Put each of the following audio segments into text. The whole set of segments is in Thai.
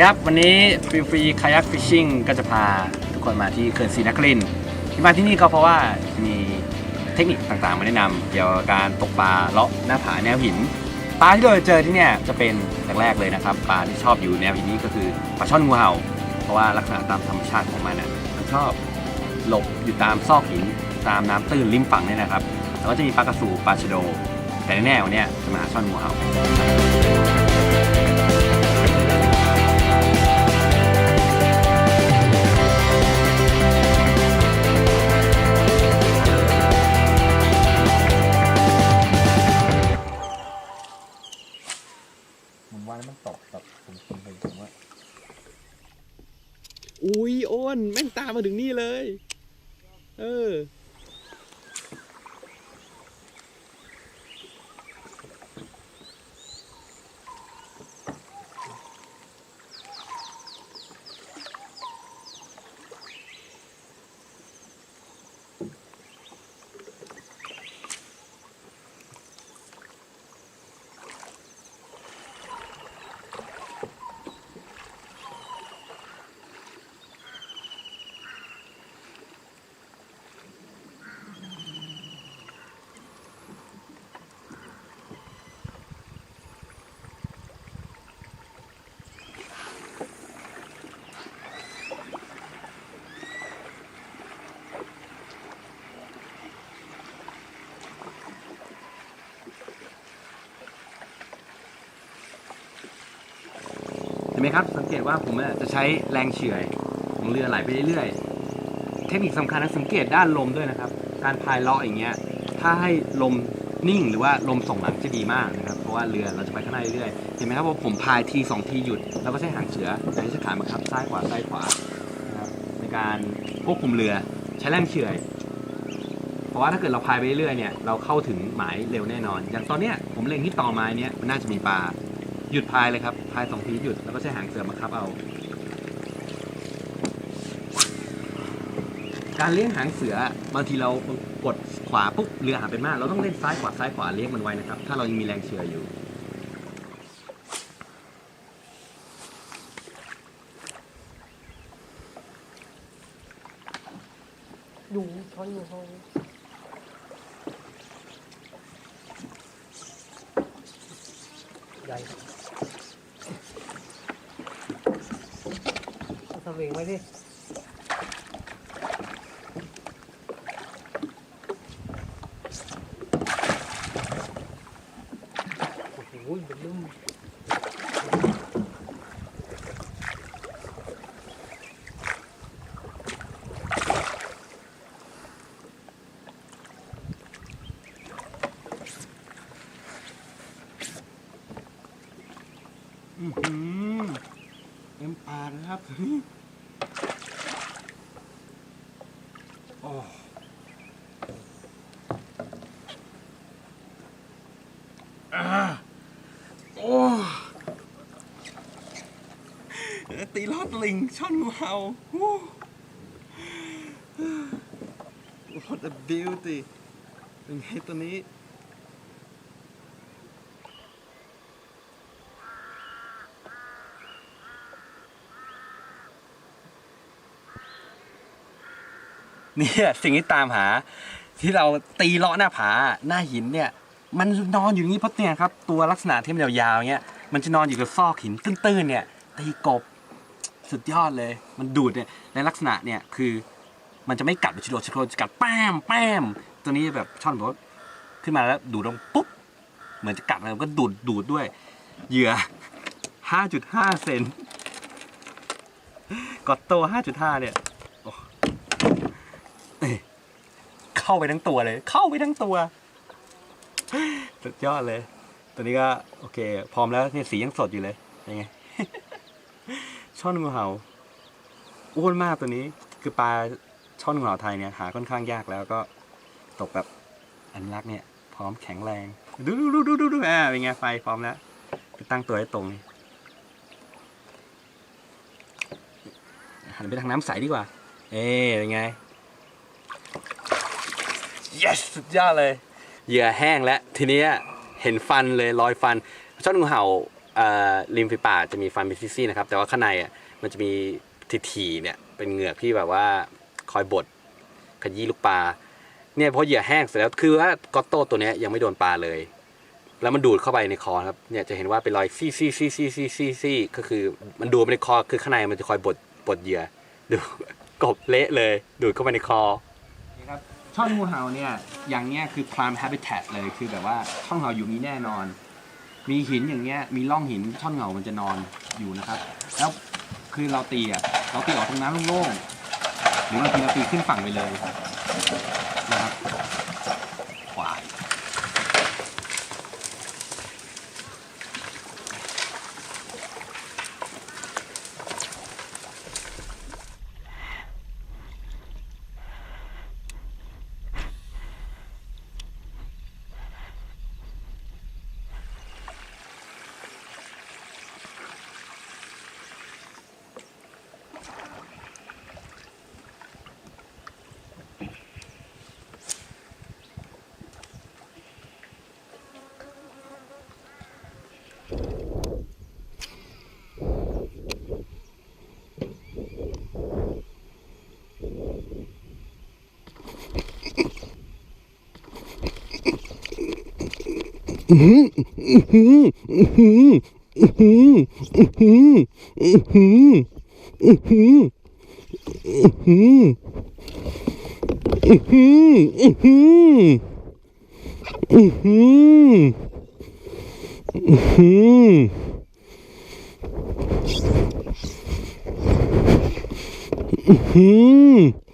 ดีครับ วันนี้ฟรีฟรีคายักฟิชชิ่งก็จะพาทุกคนมาที่เขื่อนศรีนครินทร์ที่มาที่นี่ก็เพราะว่ามีเทคนิคต่างๆ มาแนะนำเกี่ยวกับการตกปลาเลาะหน้าผาแนวหิน ปลาที่เราจะเจอที่เนี่ยจะเป็นแรกๆเลยนะครับ ปลาที่ชอบอยู่แนวหินนี้ก็คือปลาช่อนงูเห่า เพราะว่าลักษณะตามธรรมชาติของมันน่ะมันชอบหลบอยู่ตามซอกหินตามน้ำตื้นริมฝั่งเนี่ยนะครับแล้วก็จะมีปลากระสูปลาชะโด แต่แน่ๆวันเนี้ยจะมาหาช่อนงูเห่า มาถึงนี่เล ไหมครับ สังเกตว่าผมจะใช้แรงเฉื่อยของเรือไหลไปเรื่อยๆ เทคนิคสำคัญนะสังเกตด้านลมด้วยนะครับ การพายเลาะอย่างเงี้ย ถ้าให้ลมนิ่งหรือว่าลมส่งหลังจะดีมากนะครับ เพราะว่าเรือเราจะไปข้างหน้าเรื่อยๆ เห็นไหมครับว่าผมพายทีสองทีหยุด แล้วก็ใช้หางเสือใช้ขาบังคับซ้ายขวาซ้ายขวานะครับในการควบคุมเรือใช้แรงเฉื่อย เพราะว่าถ้าเกิดเราพายไปเรื่อยเนี่ยเราเข้าถึงหมายเร็วแน่นอน อย่างตอนเนี้ยผมเล็งที่ต่อไม้เนี้ยมันน่าจะมีปลา หยุดพายเลยครับ พายสองทีหยุดแล้วก็ใช้หางเสือมาคับเอา การเลี้ยงหางเสือบางทีเรากดขวาปุ๊บเรือหาเป็นมาก เราต้องเล่นซ้ายขวาซ้ายขวาเลี้ยงมันไว้นะครับ ถ้าเรายังมีแรงเชืออยู่ดูช้อนอยู่ห้องใหญ่เอาส วิงไว้ดิโอ้โหเป็นลุ่มอือหือเต็มปากนะครับ โอ้อาโอ้ ตีลอดลิงช่อนงูเห่าโอ้ What a beauty เป็นไงตัวนี้ เนี่ยสิ่งที่ตามหา ที่เราตีเลาะหน้าผาหน้าหินเนี่ย มันนอนอยู่อย่างนี้เพราะเนี่ยครับ ตัวลักษณะที่มันยาวๆอย่างเงี้ยมันจะนอนอยู่กับซอกหินตื้นๆเนี่ยตีกบ สุดยอดเลย มันดูดเนี่ยในลักษณะเนี่ยคือมันจะไม่กัดแบบชิโรชิโรจะกัดแป้มแป้มตัวนี้แบบช่อนบอกว่าขึ้นมาแล้วดูดลงปุ๊บเหมือนจะกัดแล้วก็ดูดดูดด้วย เหยื่อ 5.5 เซนกอตโต 5.5 เนี่ยเข้าไปทั้งตัวเลย เข้าไปทั้งตัวสุดยอดเลย ตัวนี้ก็โอเค พร้อมแล้วเนี่ยสียังสดอยู่เลยยังไง ช่อนงูเห่าอ้วนมากตัวนี้ คือปลาช่อนงูเห่าไทยเนี่ยหาค่อนข้างยากแล้วก็ตกแบบอนุรักษ์เนี่ย พร้อมแข็งแรงดูดูดูดูดูดูอ่าเป็นไงไฟพร้อมแล้วไปตั้งตัวให้ตรงนี่หันไปทางน้ำใสดีกว่า เอ๊เป็นไง yes สุดยอดเลย เหยื่อแห้งแล้ว ทีเนี้ยเห็นฟันเลยรอยฟันช่อนงูเห่าอ่อ ริมฝีปากจะมีฟันเป็นซี่ๆนะครับ แต่ว่าข้างในอะมันจะมีทีๆเนี่ยเป็นเหงือกที่แบบว่าคอยบดขยี้ลูกปลาเนี่ยพอเหยื่อแห้งเสร็จแล้วคือว่ากอตโต้ตัวเนี้ยยังไม่โดนปลาเลย แล้วมันดูดเข้าไปในคอครับเนี่ยจะเห็นว่าเป็นรอยซี่ซี่ซี่ซี่ซี่ซี่ซี่ก็คือมันดูดไปในคอคือข้างในมันจะคอยบดบดเหยื่อดูกบเละเลย ดูดเข้าไปในคอนี่ครับช่อนงูเห่าเนี่ยอย่างเนี้ยคือ prime habitat เลยคือแบบว่าช่องเห่าอยู่นี้แน่นอน มีหินอย่างเงี้ยมีร่องหินช่อนเหงามันจะนอนอยู่นะครับ แล้วคือเราตีอะเราตีออกตรงน้ำโล่งๆหรือบางทีเราตีขึ้นฝั่งไปเลย Mm-hmm.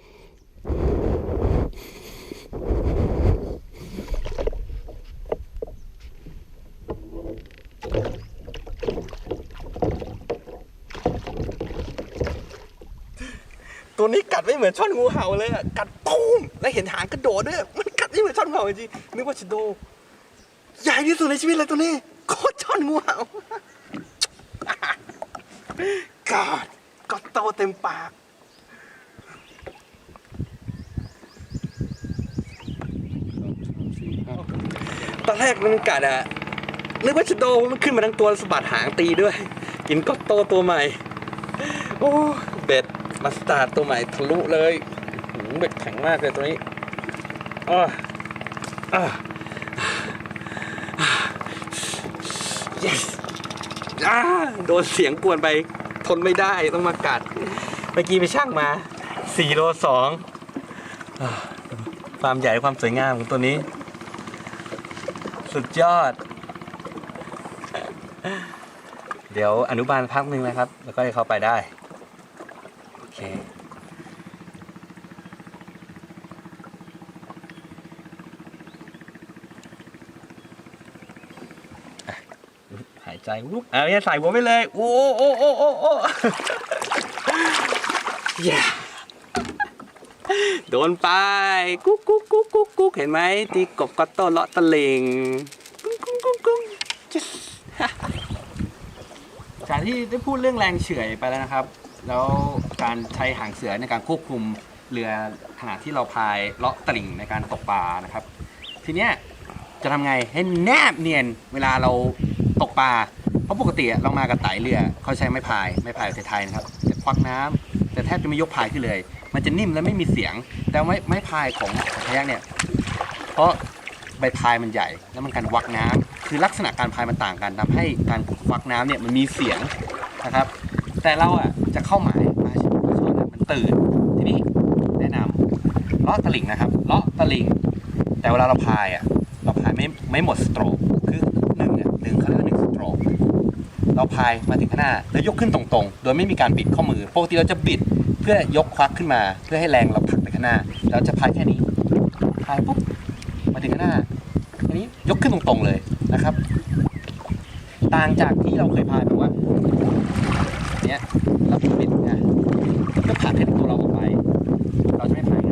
ตัวนี้กัดไม่เหมือนช่อนงูเห่าเลยอะกัดตูมแล้วเห็นหางกระโดดด้วยมันกัดไม่เหมือนช่อนงูเห่าจริงนึกว่าชะโดใหญ่ที่สุดในชีวิตเลยตัวนี้โคตรช่อนงูเห่ากอดกอดโตเต็มปากตอนแรกมันกัดอะนึกว่าชะโดมันขึ้นมาทั้งตัวสะบัดหางตีด้วย กินกอตโตตัวใหม่ โอ้ มาสตาร์ดตัวใหม่ทะลุเลยหืมเบ็ดแข็งมากเลยตัวนี้อ้ออ้า yes อ้าโดนเสียงกวนไปทนไม่ได้ต้องมากัด เมื่อกี้ไปช่างมา4โล2อ่าความใหญ่ความสวยงามของตัวนี้ สุดยอด เดี๋ยวอนุบาลพักหนึ่งนะครับ แล้วก็ให้เขาไปได้ เค หายใจวุ๊บอะเนี่ยใส่หัวไปเลย โอ้โอ้โอ้โอ้โอ้เย้โดนไป กุ๊กกุ๊กกุ๊กกุ๊กกุ๊กเห็นไหมตีกบก็โตเลาะตะเลงกุ๊กกุ๊กกุ๊กกุ๊กจากที่ได้พูดเรื่องแรงเฉื่อยไปแล้วนะครับ แล้วการใช้หางเสือในการควบคุมเรือขณะที่เราพายเลาะตลิ่งในการตกปลานะครับ ทีเนี้ยจะทำไงให้แนบเนียนเวลาเราตกปลาเพราะปกติเรามากับไตเรือเขาใช้ไม้พายไม้พายไทยๆนะครับจะควักน้ำแต่แทบจะไม่ยกพายขึ้นเลย มันจะนิ่มและไม่มีเสียง แต่ไม้ไม้พายของพยักเนี่ยเพราะใบพายมันใหญ่แล้วมันการวักน้ำคือลักษณะการพายมันต่างกันทำให้การวักน้ำเนี่ยมันมีเสียงนะครับ แต่เราอะจะเข้าหมายปลาช่อนเนี่ยมันตื่นทีนี้แนะนำเลาะตลิ่งนะครับเลาะตลิ่ง แต่เวลาเราพายอะเราพายไม่ไม่หมดสโตรกคือหนึ่งเนี่ยหนึ่งเขาเรียกว่าหนึ่งสโตรกเราพายมาถึงข้างหน้าแล้วยกขึ้นตรงๆ โดยไม่มีการบิดข้อมือปกติเราจะบิดเพื่อยกควักขึ้นมา เพื่อให้แรงเราผลักไปข้างหน้าเราจะพายแค่นี้พายปุ๊บมาถึงข้างหน้าอันนี้ยกขึ้นตรงๆเลยนะครับ ต่างจากที่เราเคยพายแบบว่า นี้แล้วปิดนะก็ผลักให้ตัวเราออกไป เราจะไม่ผลัก